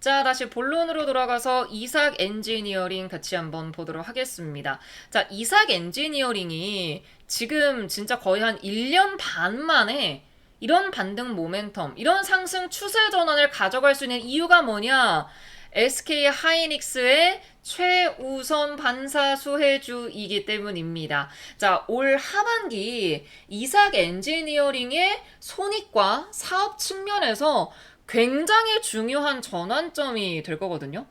자, 다시 본론으로 돌아가서 이삭 엔지니어링 같이 한번 보도록 하겠습니다. 자, 이삭 엔지니어링이 지금 진짜 거의 한 1년 반 만에 이런 반등 모멘텀, 이런 상승 추세 전환을 가져갈 수 있는 이유가 뭐냐? SK 하이닉스의 최우선 반사수 해주이기 때문입니다. 자, 올 하반기 이삭 엔지니어링의 손익과 사업 측면에서 굉장히 중요한 전환점이 될 거거든요.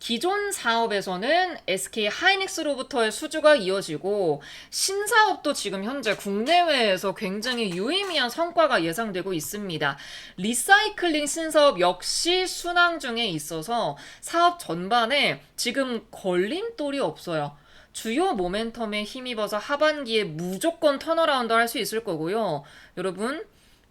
기존 사업에서는 SK 하이닉스로부터의 수주가 이어지고 신사업도 지금 현재 국내외에서 굉장히 유의미한 성과가 예상되고 있습니다. 리사이클링 신사업 역시 순항 중에 있어서 사업 전반에 지금 걸림돌이 없어요. 주요 모멘텀에 힘입어서 하반기에 무조건 턴어라운드 할 수 있을 거고요. 여러분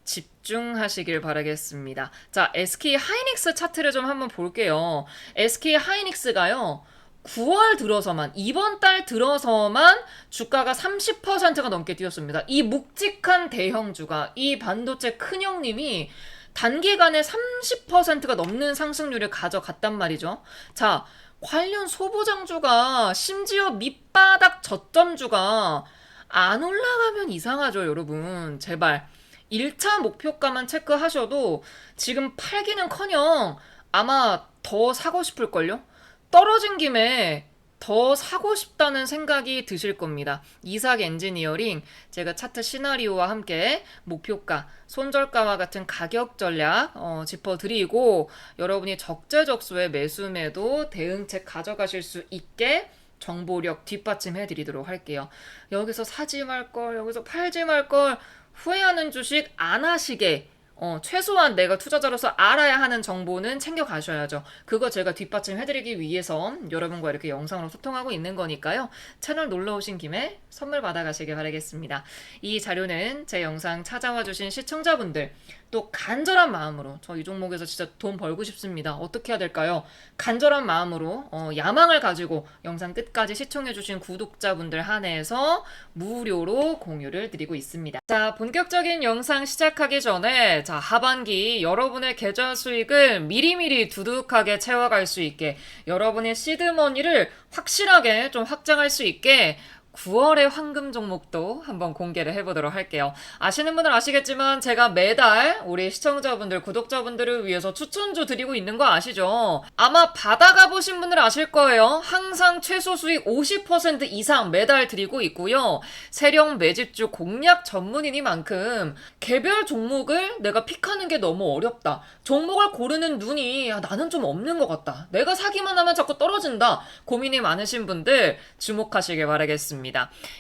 집중하시길 바라겠습니다. 자, SK 하이닉스 차트를 좀 한번 볼게요. SK 하이닉스가요. 9월 들어서만 이번 달 들어서만 주가가 30%가 넘게 뛰었습니다. 이 묵직한 대형주가 이 반도체 큰형님이 단기간에 30%가 넘는 상승률을 가져갔단 말이죠. 자, 관련 소보장주가 심지어 밑바닥 저점주가 안 올라가면 이상하죠, 여러분. 제발. 1차 목표가만 체크하셔도 지금 팔기는 커녕 아마 더 사고 싶을걸요? 떨어진 김에 더 사고 싶다는 생각이 드실 겁니다. 이삭 엔지니어링 제가 차트 시나리오와 함께 목표가, 손절가와 같은 가격 전략 어, 짚어드리고 여러분이 적재적소에 매수매도 대응책 가져가실 수 있게 정보력 뒷받침해 드리도록 할게요. 여기서 사지 말 걸, 여기서 팔지 말걸 후회하는 주식 안 하시게 어, 최소한 내가 투자자로서 알아야 하는 정보는 챙겨 가셔야죠. 그거 제가 뒷받침 해드리기 위해서 여러분과 이렇게 영상으로 소통하고 있는 거니까요. 채널 놀러 오신 김에 선물 받아가시길 바라겠습니다. 이 자료는 제 영상 찾아와 주신 시청자분들, 또 간절한 마음으로 저 이 종목에서 진짜 돈 벌고 싶습니다. 어떻게 해야 될까요? 간절한 마음으로 어, 야망을 가지고 영상 끝까지 시청해주신 구독자분들 한해서 무료로 공유를 드리고 있습니다. 자, 본격적인 영상 시작하기 전에 자 하반기 여러분의 계좌 수익을 미리미리 두둑하게 채워갈 수 있게 여러분의 시드머니를 확실하게 좀 확장할 수 있게 9월의 황금 종목도 한번 공개를 해보도록 할게요. 아시는 분들 아시겠지만 제가 매달 우리 시청자분들, 구독자분들을 위해서 추천주 드리고 있는 거 아시죠? 아마 받아가 보신 분들 아실 거예요. 항상 최소 수익 50% 이상 매달 드리고 있고요. 세령 매집주 공략 전문이니만큼 개별 종목을 내가 픽하는 게 너무 어렵다. 종목을 고르는 눈이 아, 나는 좀 없는 것 같다. 내가 사기만 하면 자꾸 떨어진다. 고민이 많으신 분들 주목하시길 바라겠습니다.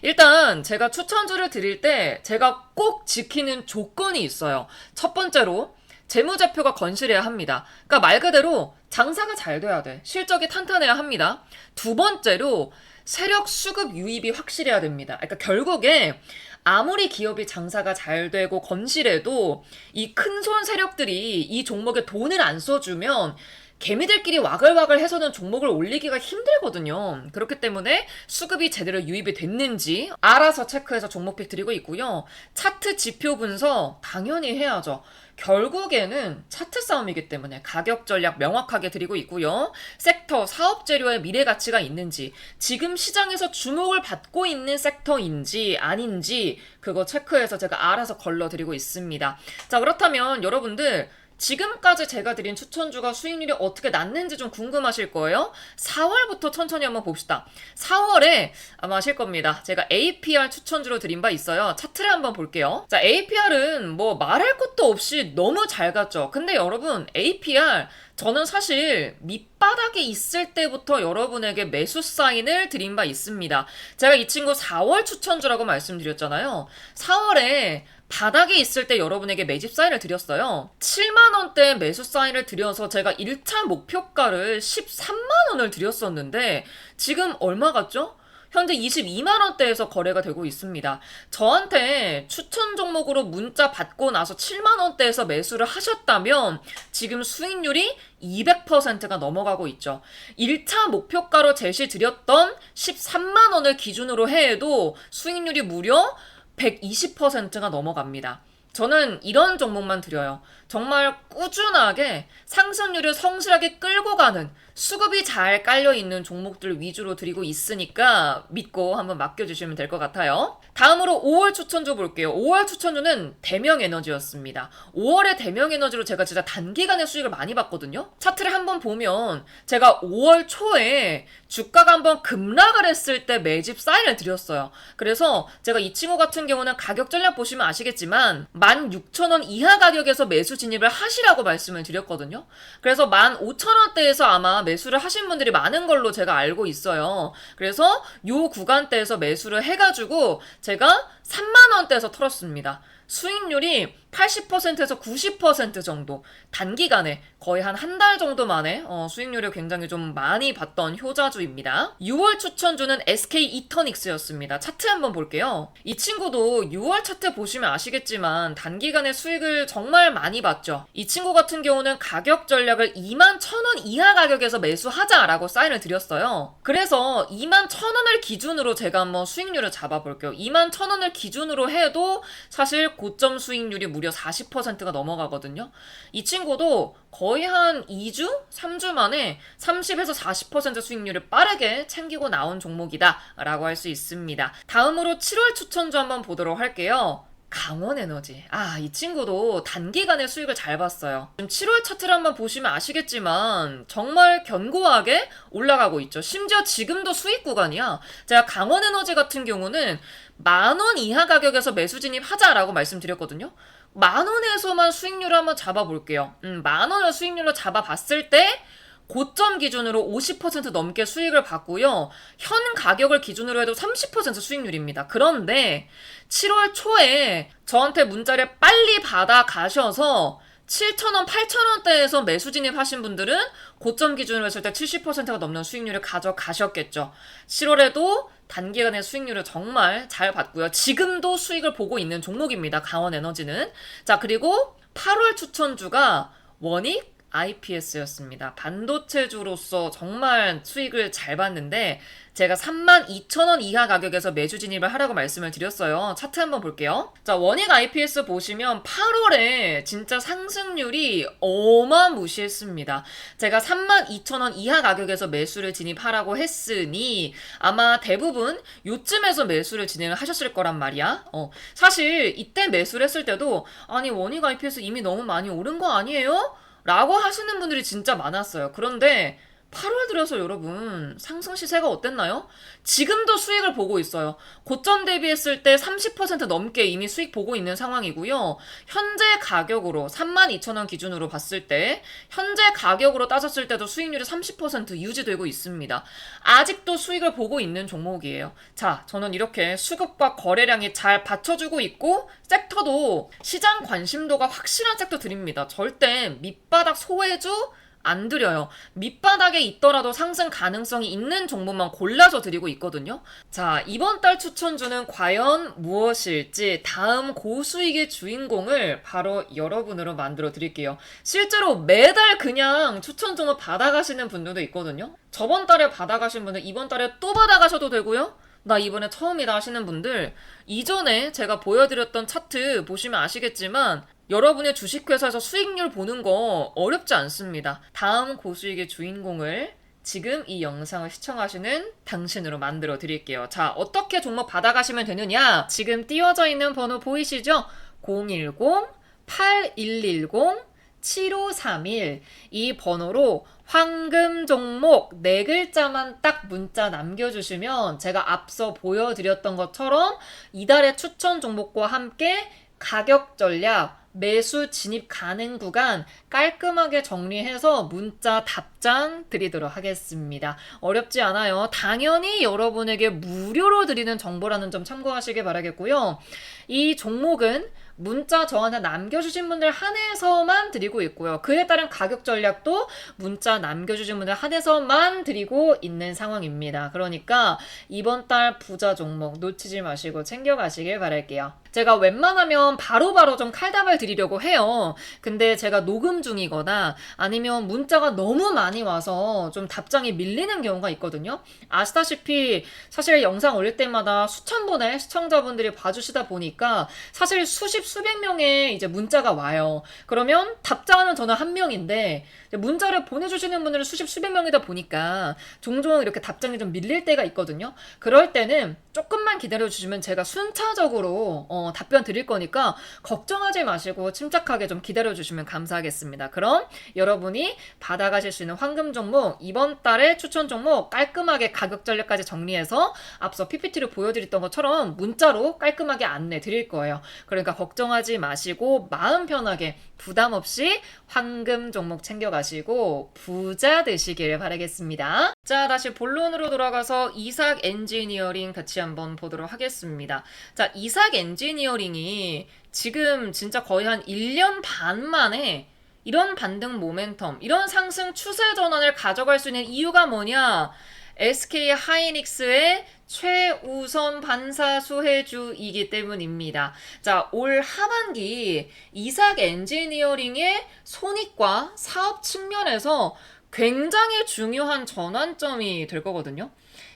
일단 제가 추천주를 드릴 때 제가 꼭 지키는 조건이 있어요. 첫 번째로 재무제표가 건실해야 합니다. 그러니까 말 그대로 장사가 잘 돼야 돼. 실적이 탄탄해야 합니다. 두 번째로 세력 수급 유입이 확실해야 됩니다. 그러니까 결국에 아무리 기업이 장사가 잘 되고 건실해도 이 큰 손 세력들이 이 종목에 돈을 안 써주면 개미들끼리 와글와글 해서는 종목을 올리기가 힘들거든요. 그렇기 때문에 수급이 제대로 유입이 됐는지 알아서 체크해서 종목픽 드리고 있고요. 차트 지표 분석 당연히 해야죠. 결국에는 차트 싸움이기 때문에 가격 전략 명확하게 드리고 있고요. 섹터, 사업 재료의 미래 가치가 있는지, 지금 시장에서 주목을 받고 있는 섹터인지 아닌지 그거 체크해서 제가 알아서 걸러 드리고 있습니다. 자, 그렇다면 여러분들 지금까지 제가 드린 추천주가 수익률이 어떻게 났는지 좀 궁금하실 거예요. 4월부터 천천히 한번 봅시다. 4월에 아마 아실 겁니다. 제가 APR 추천주로 드린 바 있어요. 차트를 한번 볼게요. 자, APR은 뭐 말할 것도 없이 너무 잘 갔죠. 근데 여러분, APR 저는 사실 밑바닥에 있을 때부터 여러분에게 매수 사인을 드린 바 있습니다. 제가 이 친구 4월 추천주라고 말씀드렸잖아요. 4월에 바닥에 있을 때 여러분에게 매집 사인을 드렸어요. 7만원대 매수 사인을 드려서 제가 1차 목표가를 13만원을 드렸었는데 지금 얼마 같죠? 현재 22만 원대에서 거래가 되고 있습니다. 저한테 추천 종목으로 문자 받고 나서 7만 원대에서 매수를 하셨다면 지금 수익률이 200%가 넘어가고 있죠. 1차 목표가로 제시 드렸던 13만 원을 기준으로 해도 수익률이 무려 120%가 넘어갑니다. 저는 이런 종목만 드려요. 정말 꾸준하게 상승률을 성실하게 끌고 가는 수급이 잘 깔려 있는 종목들 위주로 드리고 있으니까 믿고 한번 맡겨주시면 될 것 같아요. 다음으로 5월 추천주 볼게요. 5월 추천주는 대명 에너지였습니다. 5월의 대명 에너지로 제가 진짜 단기간에 수익을 많이 봤거든요. 차트를 한번 보면 제가 5월 초에 주가가 한번 급락을 했을 때 매집 사인을 드렸어요. 그래서 제가 이 친구 같은 경우는 가격 전략 보시면 아시겠지만 16,000원 이하 가격에서 매수 진입을 하시라고 말씀을 드렸거든요. 그래서 15,000원대에서 아마 매수를 하신 분들이 많은 걸로 제가 알고 있어요. 그래서 요 구간대에서 매수를 해가지고 제가 3만원대에서 털었습니다. 수익률이 80%에서 90% 정도 단기간에 거의 한 한 달 정도 만에 어, 수익률을 굉장히 좀 많이 봤던 효자주입니다. 6월 추천주는 SK 이터닉스였습니다. 차트 한번 볼게요. 이 친구도 6월 차트 보시면 아시겠지만 단기간에 수익을 정말 많이 봤죠. 이 친구 같은 경우는 가격 전략을 2만 1,000원 이하 가격에서 매수하자라고 사인을 드렸어요. 그래서 2만 1,000원을 기준으로 제가 한번 수익률을 잡아볼게요. 2만 1,000원을 기준으로 해도 사실 고점 수익률이 무려 40%가 넘어가거든요. 이 친구도 거의 한 2주? 3주 만에 30에서 40% 수익률을 빠르게 챙기고 나온 종목이다. 라고 할 수 있습니다. 다음으로 7월 추천주 한번 보도록 할게요. 강원 에너지. 아, 이 친구도 단기간에 수익을 잘 봤어요. 지금 7월 차트를 한번 보시면 아시겠지만 정말 견고하게 올라가고 있죠. 심지어 지금도 수익 구간이야. 제가 강원 에너지 같은 경우는 만 원 이하 가격에서 매수 진입하자라고 말씀드렸거든요. 만 원에서만 수익률을 한번 잡아볼게요. 음, 만 원을 수익률로 잡아봤을 때 고점 기준으로 50% 넘게 수익을 받고요. 현 가격을 기준으로 해도 30% 수익률입니다. 그런데 7월 초에 저한테 문자를 빨리 받아 가셔서 7,000원, 8,000원대에서 매수 진입하신 분들은 고점 기준으로 했을 때 70%가 넘는 수익률을 가져가셨겠죠. 7월에도 단기간의 수익률을 정말 잘 봤고요. 지금도 수익을 보고 있는 종목입니다. 강원에너지는. 자, 그리고 8월 추천주가 원익 IPS였습니다. 반도체주로서 정말 수익을 잘 봤는데 제가 32,000원 이하 가격에서 매주 진입을 하라고 말씀을 드렸어요. 차트 한번 볼게요. 자, 원익 IPS 보시면 8월에 진짜 상승률이 어마무시했습니다. 제가 32,000원 이하 가격에서 매수를 진입하라고 했으니 아마 대부분 요쯤에서 매수를 진행을 하셨을 거란 말이야. 어, 사실 이때 매수를 했을 때도 아니 원익 IPS 이미 너무 많이 오른 거 아니에요? 라고 하시는 분들이 진짜 많았어요. 그런데 8월 들어서 여러분 상승 시세가 어땠나요? 지금도 수익을 보고 있어요. 고점 대비했을 때 30% 넘게 이미 수익 보고 있는 상황이고요. 현재 가격으로 32,000원 기준으로 봤을 때 현재 가격으로 따졌을 때도 수익률이 30% 유지되고 있습니다. 아직도 수익을 보고 있는 종목이에요. 자, 저는 이렇게 수급과 거래량이 잘 받쳐주고 있고 섹터도 시장 관심도가 확실한 섹터 드립니다. 절대 밑바닥 소외주 안 드려요. 밑바닥에 있더라도 상승 가능성이 있는 종목만 골라서 드리고 있거든요. 자, 이번 달 추천주는 과연 무엇일지 다음 고수익의 주인공을 바로 여러분으로 만들어 드릴게요. 실제로 매달 그냥 추천 종목 받아가시는 분들도 있거든요. 저번 달에 받아가신 분들 이번 달에 또 받아가셔도 되고요. 나 이번에 처음이다 하시는 분들 이전에 제가 보여드렸던 차트 보시면 아시겠지만 여러분의 주식회사에서 수익률 보는 거 어렵지 않습니다. 다음 고수익의 주인공을 지금 이 영상을 시청하시는 당신으로 만들어 드릴게요. 자, 어떻게 종목 받아가시면 되느냐? 지금 띄워져 있는 번호 보이시죠? 010-8110 7531 이 번호로 황금 종목 네 글자만 딱 문자 남겨주시면 제가 앞서 보여드렸던 것처럼 이달의 추천 종목과 함께 가격 전략 매수 진입 가능 구간 깔끔하게 정리해서 문자 답장 드리도록 하겠습니다. 어렵지 않아요. 당연히 여러분에게 무료로 드리는 정보라는 점 참고하시길 바라겠고요. 이 종목은 문자 저한테 남겨주신 분들 한해서만 드리고 있고요. 그에 따른 가격 전략도 문자 남겨주신 분들 한해서만 드리고 있는 상황입니다. 그러니까 이번 달 부자 종목 놓치지 마시고 챙겨가시길 바랄게요. 제가 웬만하면 바로바로 바로 좀 칼답을 드리려고 해요. 근데 제가 녹음 중이거나 아니면 문자가 너무 많이 와서 좀 답장이 밀리는 경우가 있거든요. 아시다시피 사실 영상 올릴 때마다 수천 분의 시청자분들이 봐주시다 보니까 사실 수십 수백 명의 이제 문자가 와요. 그러면 답장하는 저는 한 명인데 문자를 보내주시는 분들은 수십 수백 명이다 보니까 종종 이렇게 답장이 좀 밀릴 때가 있거든요. 그럴 때는 조금만 기다려주시면 제가 순차적으로 어, 답변 드릴 거니까 걱정하지 마시고 침착하게 좀 기다려주시면 감사하겠습니다. 그럼 여러분이 받아가실 수 있는 황금 종목 이번 달에 추천 종목 깔끔하게 가격 전략까지 정리해서 앞서 PPT를 보여드렸던 것처럼 문자로 깔끔하게 안내 드릴 거예요. 그러니까 걱정 하지 마시고 마음 편하게 부담 없이 황금 종목 챙겨가시고 부자 되시길 바라겠습니다. 자, 다시 본론으로 돌아가서 이삭 엔지니어링 같이 한번 보도록 하겠습니다. 자, 이삭 엔지니어링이 지금 진짜 거의 한 1년 반 만에 이런 반등 모멘텀, 이런 상승 추세 전환을 가져갈 수 있는 이유가 뭐냐? SK 하이닉스의 최우선 반사수혜주이기 때문입니다. 자, 올 하반기 이삭 엔지니어링의 손익과 사업 측면에서 굉장히 중요한 전환점이 될 거거든요.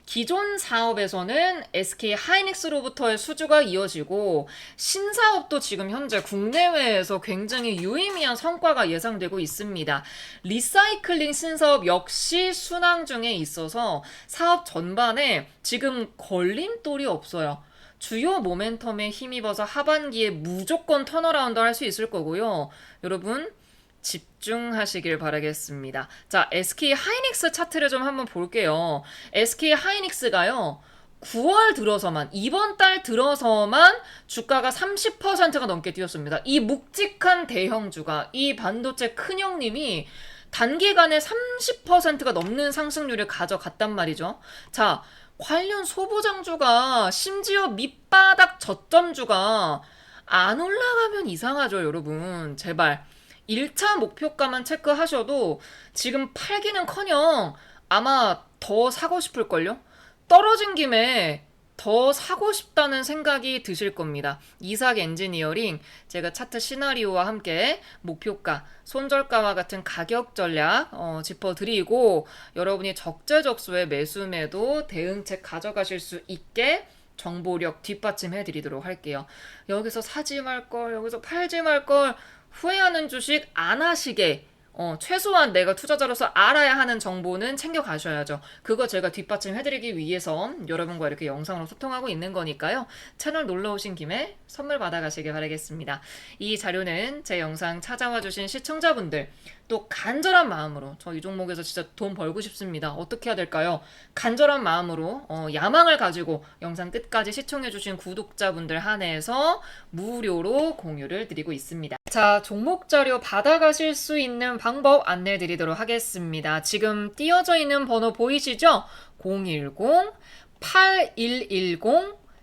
기존 사업에서는 SK 하이닉스로부터의 수주가 이어지고 신사업도 지금 현재 국내외에서 굉장히 유의미한 성과가 예상되고 있습니다. 리사이클링 신사업 역시 순항 중에 있어서 사업 전반에 지금 걸림돌이 없어요. 주요 모멘텀에 힘입어서 하반기에 무조건 턴어라운드 할 수 있을 거고요. 여러분 집중하시길 바라겠습니다. 자, SK 하이닉스 차트를 좀 한번 볼게요. SK 하이닉스가요. 9월 들어서만 이번 달 들어서만 주가가 30%가 넘게 뛰었습니다. 이 묵직한 대형주가 이 반도체 큰형님이 단기간에 30%가 넘는 상승률을 가져갔단 말이죠. 자, 관련 소보장주가 심지어 밑바닥 저점주가 안 올라가면 이상하죠, 여러분. 제발. 1차 목표가만 체크하셔도 지금 팔기는 커녕 아마 더 사고 싶을걸요? 떨어진 김에 더 사고 싶다는 생각이 드실 겁니다. 이삭 엔지니어링 제가 차트 시나리오와 함께 목표가, 손절가와 같은 가격 전략 어, 짚어드리고 여러분이 적재적소에 매수매도 대응책 가져가실 수 있게 정보력 뒷받침해 드리도록 할게요. 여기서 사지 말 걸, 여기서 팔지 말걸 후회하는 주식 안 하시게 어, 최소한 내가 투자자로서 알아야 하는 정보는 챙겨 가셔야죠. 그거 제가 뒷받침 해드리기 위해서 여러분과 이렇게 영상으로 소통하고 있는 거니까요. 채널 놀러 오신 김에 선물 받아가시길 바라겠습니다. 이 자료는 제 영상 찾아와 주신 시청자분들, 또 간절한 마음으로 저 이 종목에서 진짜 돈 벌고 싶습니다. 어떻게 해야 될까요? 간절한 마음으로 어, 야망을 가지고 영상 끝까지 시청해주신 구독자분들 한해서 무료로 공유를 드리고 있습니다. 자, 종목 자료 받아가실 수 있는 방법 안내 드리도록 하겠습니다. 지금 띄어져 있는 번호 보이시죠? 010 8110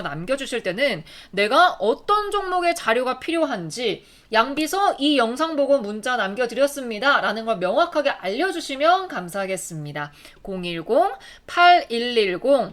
남겨주실 때는 내가 어떤 종목의 자료가 필요한지 양비서 이 영상 보고 문자 남겨드렸습니다. 라는 걸 명확하게 알려주시면 감사하겠습니다. 010-8110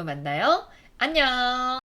또 만나요. 안녕!